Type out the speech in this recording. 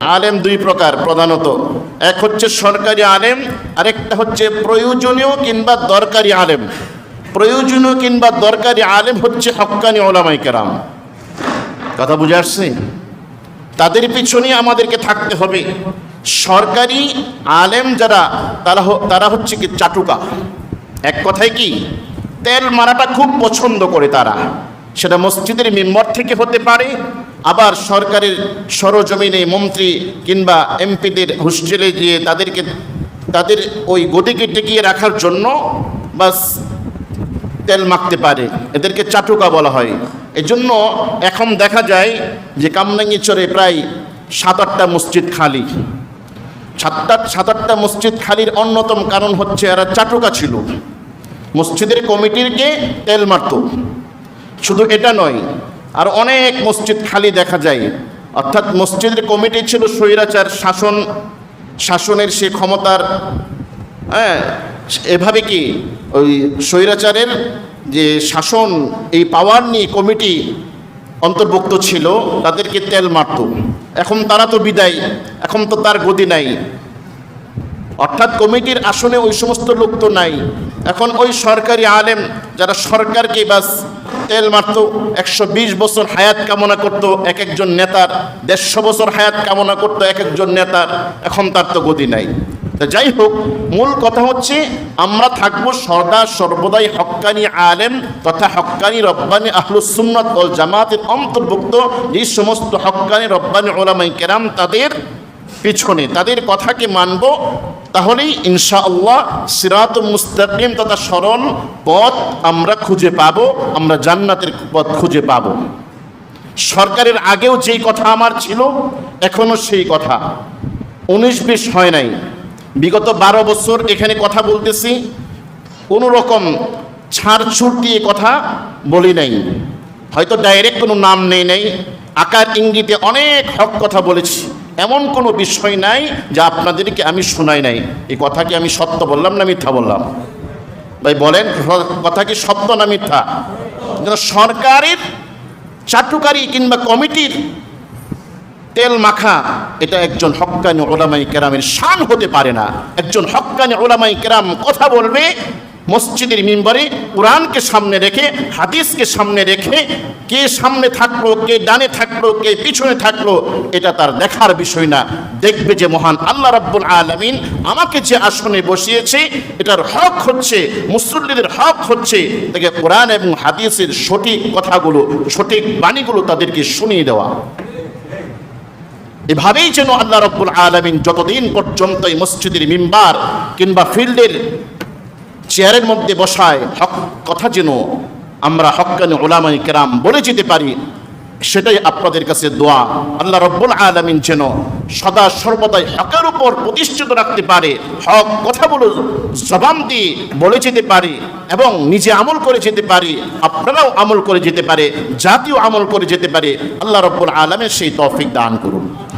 আলেম দুই প্রকার প্রধানত। এক হচ্ছে সরকারি আলেম, আরেকটা হচ্ছে প্রয়োজনীয় কিংবা দরকারি আলেম। প্রয়োজনীয় কিংবা দরকারি আলেম হচ্ছে হক্কানি ওলামাই কেরাম। কথা বুঝে আসছে? তাদের পিছনে আমাদেরকে থাকতে হবে। সরকারি আলেম যারা, তারা তারা হচ্ছে কি চাটুকা। এক কথায় কি? তেল মারাটা খুব পছন্দ করে তারা। সেটা মসজিদের মেম্বর থেকে হতে পারে আবার সরকারের সরজমিনে মন্ত্রী কিংবা এমপিদের হোস্টেলে গিয়ে তাদেরকে, তাদের ওই গতিকে টিকিয়ে রাখার জন্য বাস তেল মাখতে পারে। এদেরকে চাটুকা বলা হয়। এজন্য এখন দেখা যায় যে কামরাঙ্গিচরে প্রায় সাত আটটা মসজিদ খালি। সাতটা সাত আটটা মসজিদ খালির অন্যতম কারণ হচ্ছে এরা চাটুকা ছিল। মসজিদের কমিটিরকে তেল মারত। শুধু এটা নয় আর অনেক মসজিদ খালি দেখা যায়। অর্থাৎ মসজিদের কমিটি ছিল স্বৈরাচার, শাসন, শাসনের সে ক্ষমতার হ্যাঁ এভাবে কি ওই স্বৈরাচারের যে শাসন, এই পাওয়ার নিয়ে কমিটি অন্তর্ভুক্ত ছিল, তাদেরকে তেল মারত। এখন তারা তো বিদায়, এখন তো তার গদি নাই। অর্থাৎ কমিটির আসনে ওই সমস্ত লোক তো নাই। এখন ওই সরকারি আলেম যারা সরকারকে বাস তেল মারত, একশো বছর হায়াত কামনা করত এক একজন নেতার, দেড়শো বছর হায়াত কামনা করত এক একজন নেতার, এখন তার তো গতি নাই। তা যাই হোক, মূল কথা হচ্ছে, আমরা থাকব সদা সর্বদাই হক্কানি আলেম তথা হক্কানি রব্বানি আহলুসুন্নত ওল জামাতের অন্তর্ভুক্ত। যে সমস্ত হক্কানি রব্বানি ওলামাই কেরাম তাদের পিছনে তাদের কথাকে মানব, তাহলেই ইনশাআল্লাহ সিরাত মুস্তাকিম তথা সরল পথ আমরা খুঁজে পাব, আমরা জান্নাতের পথ খুঁজে পাবো। সরকারের আগেও যেই কথা আমার ছিল, এখনও সেই কথা। উনিশ বিশ হয় নাই। বিগত বারো বছর এখানে কথা বলতেছি, কোনো রকম ছাড়ছুট দিয়ে কথা বলি নাই। হয়তো ডাইরেক্ট কোনো নাম নেই নাই, আকার ইঙ্গিতে অনেক হক কথা বলেছি। এমন কোনো বিষয় নাই যা আপনাদেরকে আমি শোনাই নাই। এই কথা কি আমি সত্য বললাম না মিথ্যা বললাম? ভাই, বলেন, কথা কি সত্য না মিথ্যা? সরকারের চাটুকারি কিংবা কমিটির তেল মাখা এটা একজন হক্কানি ওলামাই কেরামের শান হতে পারে না। একজন হক্কানি ওলামাই কেরাম কথা বলবে মসজিদের মিম্বরে কোরআনকে সামনে রেখে, হাদিসকে সামনে রেখে কে সামনে থাকল, কে ডানে থাকল, কে পিছনে থাকল, এটা তার দেখার বিষয় না। দেখবে যে মহান আল্লাহ রাব্বুল আলামিন আমাকে যে আসনে বসিয়েছে, এটার হক হচ্ছে, মুসল্লিদের হক হচ্ছে, তাকে কোরআন এবং হাদিসের সঠিক কথাগুলো, সঠিক বাণীগুলো তাদেরকে শুনিয়ে দেওয়া। এভাবেই যেন আল্লাহ রব্বুল আলমিন যতদিন পর্যন্ত এই মসজিদের মিম্বার কিংবা ফিল্ডের চেয়ারের মধ্যে বসায়, হক কথা যেন আমরা হক্কানি ওলামাই কেরাম বলে যেতে পারি, সেটাই আপনাদের কাছে দোয়া। আল্লাহ রব্বুল আলমিন যেন সদা সর্বদাই হকের উপর প্রতিষ্ঠিত রাখতে পারে, হক কথাগুলো জবান দিয়ে বলে যেতে পারি এবং নিজে আমল করে যেতে পারি, আপনারাও আমল করে যেতে পারে জাতীয় আমল করে যেতে পারে। আল্লাহ রব্বুল আলমের সেই তৌফিক দান করুন।